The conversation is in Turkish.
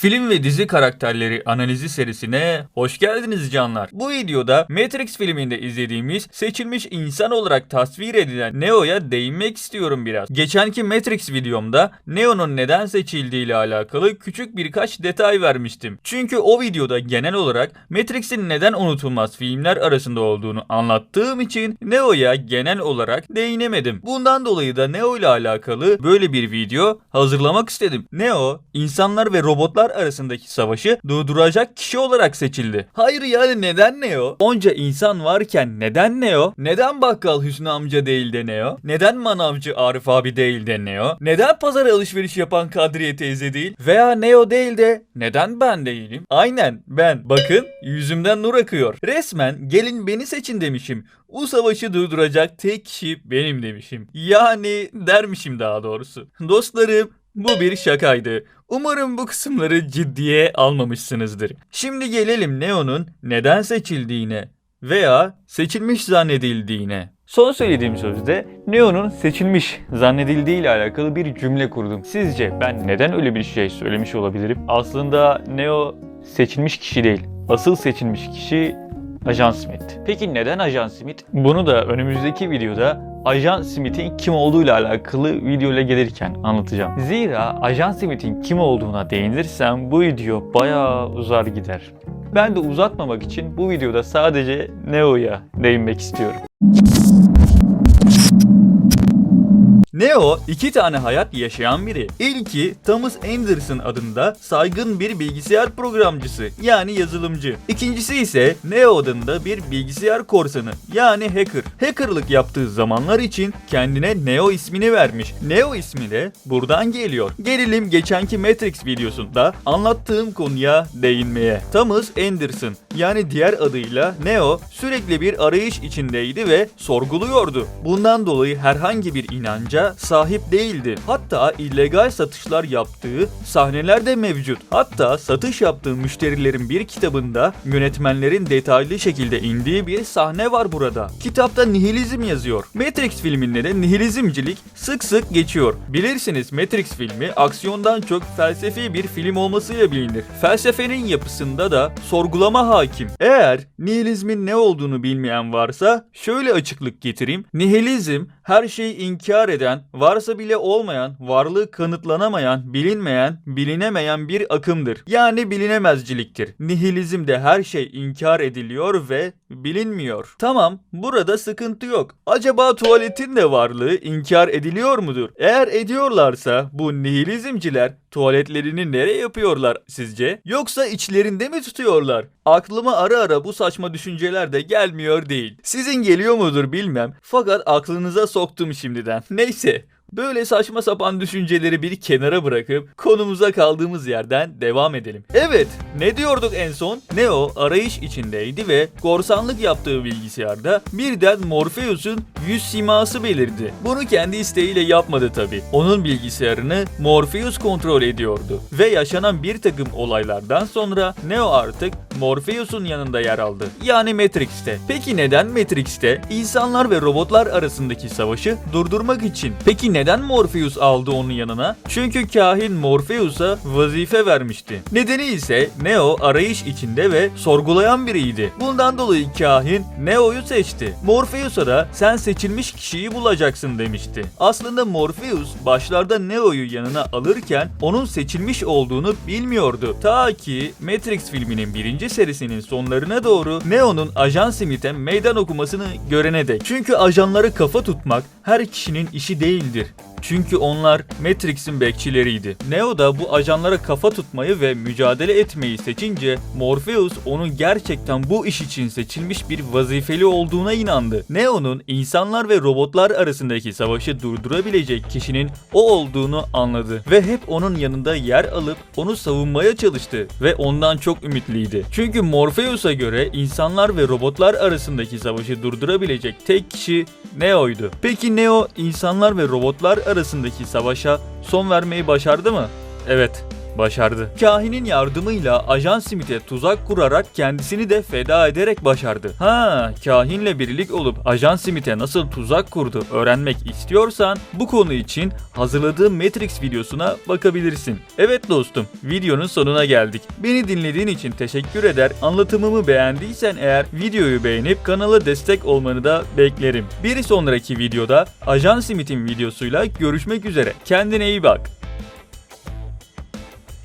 Film ve dizi karakterleri analizi serisine hoş geldiniz canlar. Bu videoda Matrix filminde izlediğimiz seçilmiş insan olarak tasvir edilen Neo'ya değinmek istiyorum biraz. Geçenki Matrix videomda Neo'nun neden seçildiği ile alakalı küçük birkaç detay vermiştim. Çünkü o videoda genel olarak Matrix'in neden unutulmaz filmler arasında olduğunu anlattığım için Neo'ya genel olarak değinemedim. Bundan dolayı da Neo ile alakalı böyle bir video hazırlamak istedim. Neo, insanlar ve robotlar arasındaki savaşı durduracak kişi olarak seçildi. Hayır yani neden Neo? Onca insan varken neden Neo? Neden bakkal Hüsnü amca değil de Neo? Neden manavcı Arif abi değil de Neo? Neden pazar alışveriş yapan Kadriye teyze değil? Veya Neo değil de neden ben değilim? Aynen ben. Bakın yüzümden nur akıyor. Resmen gelin beni seçin demişim. Bu savaşı durduracak tek kişi benim demişim. Yani dermişim daha doğrusu. Dostlarım bu bir şakaydı. Umarım bu kısımları ciddiye almamışsınızdır. Şimdi gelelim Neo'nun neden seçildiğine veya seçilmiş zannedildiğine. Son söylediğim sözde Neo'nun seçilmiş zannedildiği ile alakalı bir cümle kurdum. Sizce ben neden öyle bir şey söylemiş olabilirim? Aslında Neo seçilmiş kişi değil. Asıl seçilmiş kişi Ajan Smith. Peki neden Ajan Smith? Bunu da önümüzdeki videoda Ajan Smith'in kim olduğuyla alakalı video ile gelirken anlatacağım. Zira Ajan Smith'in kim olduğuna değinirsem bu video bayağı uzar gider. Ben de uzatmamak için bu videoda sadece Neo'ya değinmek istiyorum. Neo iki tane hayat yaşayan biri. İlki Thomas Anderson adında saygın bir bilgisayar programcısı yani yazılımcı. İkincisi ise Neo adında bir bilgisayar korsanı yani hacker. Hackerlık yaptığı zamanlar için kendine Neo ismini vermiş. Neo ismi de buradan geliyor. Gelelim geçenki Matrix videosunda anlattığım konuya değinmeye. Thomas Anderson yani diğer adıyla Neo sürekli bir arayış içindeydi ve sorguluyordu. Bundan dolayı herhangi bir inanca sahip değildi. Hatta illegal satışlar yaptığı sahneler de mevcut. Hatta satış yaptığı müşterilerin bir kitabında yönetmenlerin detaylı şekilde indiği bir sahne var burada. Kitapta nihilizm yazıyor. Matrix filminde de nihilizmcilik sık sık geçiyor. Bilirsiniz Matrix filmi aksiyondan çok felsefi bir film olmasıyla bilinir. Felsefenin yapısında da sorgulama hakim. Eğer nihilizmin ne olduğunu bilmeyen varsa şöyle açıklık getireyim. Nihilizm her şeyi inkar eden, varsa bile olmayan, varlığı kanıtlanamayan, bilinmeyen, bilinemeyen bir akımdır. Yani bilinemezciliktir. Nihilizmde her şey inkar ediliyor ve bilinmiyor. Tamam, burada sıkıntı yok. Acaba tuvaletin de varlığı inkar ediliyor mudur? Eğer ediyorlarsa bu nihilizmciler tuvaletlerini nereye yapıyorlar sizce? Yoksa içlerinde mi tutuyorlar? Aklıma ara ara bu saçma düşünceler de gelmiyor değil. Sizin geliyor mudur bilmem. Fakat aklınıza soktum şimdiden. Neyse. Böyle saçma sapan düşünceleri bir kenara bırakıp konumuza kaldığımız yerden devam edelim. Evet, ne diyorduk en son? Neo arayış içindeydi ve korsanlık yaptığı bilgisayarda birden Morpheus'un yüz siması belirdi. Bunu kendi isteğiyle yapmadı tabi. Onun bilgisayarını Morpheus kontrol ediyordu ve yaşanan bir takım olaylardan sonra Neo artık Morpheus'un yanında yer aldı. Yani Matrix'te. Peki neden Matrix'te? İnsanlar ve robotlar arasındaki savaşı durdurmak için. Peki neden Morpheus aldı onun yanına? Çünkü kahin Morpheus'a vazife vermişti. Nedeni ise Neo arayış içinde ve sorgulayan biriydi. Bundan dolayı kahin Neo'yu seçti. Morpheus'a da sen seçilmiş kişiyi bulacaksın demişti. Aslında Morpheus başlarda Neo'yu yanına alırken onun seçilmiş olduğunu bilmiyordu. Ta ki Matrix filminin birinci serisinin sonlarına doğru Neo'nun Ajan Smith'e meydan okumasını görene dek. Çünkü ajanları kafa tutmak her kişinin işi değildir. Çünkü onlar Matrix'in bekçileriydi. Neo da bu ajanlara kafa tutmayı ve mücadele etmeyi seçince Morpheus onun gerçekten bu iş için seçilmiş bir vazifeli olduğuna inandı. Neo'nun insanlar ve robotlar arasındaki savaşı durdurabilecek kişinin o olduğunu anladı ve hep onun yanında yer alıp onu savunmaya çalıştı ve ondan çok ümitliydi. Çünkü Morpheus'a göre insanlar ve robotlar arasındaki savaşı durdurabilecek tek kişi Neo'ydu. Peki Neo insanlar ve robotlar arasındaki savaşa son vermeyi başardı mı? Evet, başardı. Kahinin yardımıyla Ajan Smith'e tuzak kurarak kendisini de feda ederek başardı. Ha, kahinle birlik olup Ajan Smith'e nasıl tuzak kurdu öğrenmek istiyorsan bu konu için hazırladığım Matrix videosuna bakabilirsin. Evet dostum, videonun sonuna geldik. Beni dinlediğin için teşekkür eder. Anlatımımı beğendiysen eğer videoyu beğenip kanala destek olmanı da beklerim. Bir sonraki videoda Ajan Smith'in videosuyla görüşmek üzere. Kendine iyi bak.